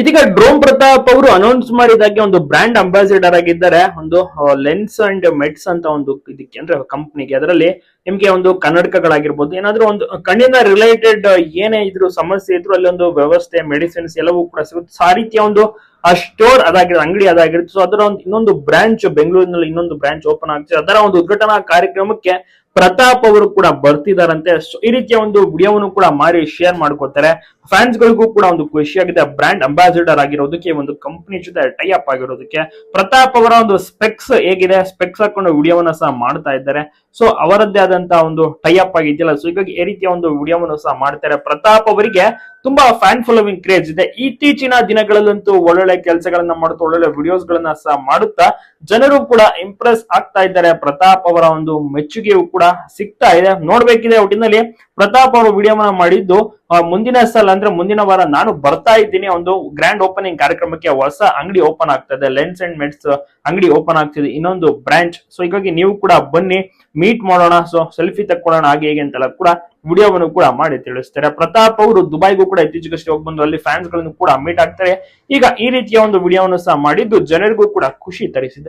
ಇದೀಗ ಡ್ರೋಮ್ ಪ್ರತಾಪ್ ಅವರು ಅನೌನ್ಸ್ ಮಾಡಿದಾಗೆ ಒಂದು ಬ್ರ್ಯಾಂಡ್ ಅಂಬಾಸಿಡರ್ ಆಗಿದ್ದಾರೆ. ಒಂದು ಲೆನ್ಸ್ ಅಂಡ್ ಮೆಡ್ಸ್ ಅಂತ ಒಂದು ಇದಕ್ಕೆ ಅಂದ್ರೆ ಕಂಪ್ನಿಗೆ ಅದರಲ್ಲಿ ನಿಮ್ಗೆ ಒಂದು ಕನ್ನಡಕಗಳಾಗಿರ್ಬೋದು, ಏನಾದ್ರೂ ಒಂದು ಕಣ್ಣಿನ ರಿಲೇಟೆಡ್ ಏನೇ ಇದ್ರು ಸಮಸ್ಯೆ ಇದ್ರು ಅಲ್ಲಿ ಒಂದು ವ್ಯವಸ್ಥೆ ಮೆಡಿಸಿನ್ಸ್ ಎಲ್ಲವೂ ಕೂಡ ಸಿಗುತ್ತೆ. ಆ ರೀತಿಯ ಒಂದು ಆ ಸ್ಟೋರ್ ಅದಾಗಿರುತ್ತೆ ಅಂಗಡಿ ಅದಾಗಿರುತ್ತೆ ಸೊ ಅದರ ಒಂದು ಇನ್ನೊಂದು ಬ್ರಾಂಚ್ ಬೆಂಗಳೂರಿನಲ್ಲಿ ಇನ್ನೊಂದು ಬ್ರಾಂಚ್ ಓಪನ್ ಆಗ್ತಿದೆ. ಅದರ ಒಂದು ಉದ್ಘಾಟನಾ ಕಾರ್ಯಕ್ರಮಕ್ಕೆ ಪ್ರತಾಪ್ ಅವರು ಕೂಡ ಬರ್ತಿದಾರಂತೆ. ಸೊ ಈ ರೀತಿಯ ಒಂದು ವಿಡಿಯೋವನ್ನು ಕೂಡ ಮಾರಿ ಶೇರ್ ಮಾಡ್ಕೊತಾರೆ ಫ್ಯಾನ್ಸ್ ಗಳಿಗೂ ಕೂಡ ಒಂದು ಖುಷಿಯಾಗಿದೆ. ಬ್ರ್ಯಾಂಡ್ ಅಂಬಾಸಿಡರ್ ಆಗಿರೋದಕ್ಕೆ, ಒಂದು ಕಂಪನಿ ಜೊತೆ ಟೈ ಅಪ್ ಆಗಿರೋದಕ್ಕೆ. ಪ್ರತಾಪ್ ಅವರ ಒಂದು ಸ್ಪೆಕ್ಸ್ ಹೇಗಿದೆ? ಸ್ಪೆಕ್ಸ್ ಹಾಕೊಂಡು ವಿಡಿಯೋವನ್ನ ಸಹ ಮಾಡ್ತಾ ಇದ್ದಾರೆ. ಸೊ ಅವರದ್ದೇ ಆದಂತಹ ಒಂದು ಟೈ ಅಪ್ ಆಗಿದೆಯಲ್ಲ. ಸೊ ಹೀಗಾಗಿ ಈ ರೀತಿಯ ಒಂದು ವಿಡಿಯೋವನ್ನು ಸಹ ಮಾಡ್ತಾರೆ. ಪ್ರತಾಪ್ ಅವರಿಗೆ ತುಂಬಾ ಫ್ಯಾನ್ ಫಾಲೋವಿಂಗ್ ಕ್ರೇಜ್ ಇದೆ. ಇತ್ತೀಚಿನ ದಿನಗಳಲ್ಲಂತೂ ಒಳ್ಳೊಳ್ಳೆ ಕೆಲಸಗಳನ್ನ ಮಾಡುತ್ತಾ ಒಳ್ಳೊಳ್ಳೆ ವಿಡಿಯೋಸ್ ಗಳನ್ನ ಸಹ ಮಾಡುತ್ತಾ, ಜನರು ಕೂಡ ಇಂಪ್ರೆಸ್ ಆಗ್ತಾ ಇದ್ದಾರೆ. ಪ್ರತಾಪ್ ಅವರ ಒಂದು ಮೆಚ್ಚುಗೆಯು ಕೂಡ ಸಿಗ್ತಾ ಇದೆ. ನೋಡ್ಬೇಕಿದೆ ಒಟ್ಟಿನಲ್ಲಿ. ಪ್ರತಾಪ್ ಅವರು ವಿಡಿಯೋವನ್ನ ಮಾಡಿದ್ದು ಮುಂದಿನ ಸಲ ಅಂದ್ರೆ ಮುಂದಿನ ವಾರ ನಾನು ಬರ್ತಾ ಇದ್ದೀನಿ. ಒಂದು ಗ್ರ್ಯಾಂಡ್ ಓಪನಿಂಗ್ ಕಾರ್ಯಕ್ರಮಕ್ಕೆ ಹೊಸ ಅಂಗಡಿ ಓಪನ್ ಆಗ್ತದೆ ಲೆನ್ಸ್ ಅಂಡ್ ಮೆಡ್ಸ್ ಅಂಗಡಿ ಓಪನ್ ಆಗ್ತಿದೆ ಇನ್ನೊಂದು ಬ್ರಾಂಚ್ ಸೊ ಹೀಗಾಗಿ ನೀವು ಕೂಡ ಬನ್ನಿ ಮೀಟ್ ಮಾಡೋಣ. ಸೊ ಸೆಲ್ಫಿ ತಕ್ಕೊಳ್ಳೋಣ, ಹಾಗೆ ಹೇಗೆ ಅಂತೆಲ್ಲ ಕೂಡ ವಿಡಿಯೋವನ್ನು ಕೂಡ ಮಾಡಿ ತಿಳಿಸ್ತಾರೆ. ಪ್ರತಾಪ್ ಅವರು ದುಬೈಗೂ ಕೂಡ ಇತ್ತೀಚೆಗಷ್ಟೇ ಹೋಗಿ ಬಂದು ಅಲ್ಲಿ ಫ್ಯಾನ್ಸ್ಗಳನ್ನು ಕೂಡ ಮೀಟ್ ಆಗ್ತಾರೆ. ಈಗ ಈ ರೀತಿಯ ಒಂದು ವಿಡಿಯೋವನ್ನು ಸಹ ಮಾಡಿದ್ದು ಜನರಿಗೂ ಕೂಡ ಖುಷಿ ತರಿಸಿದೆ.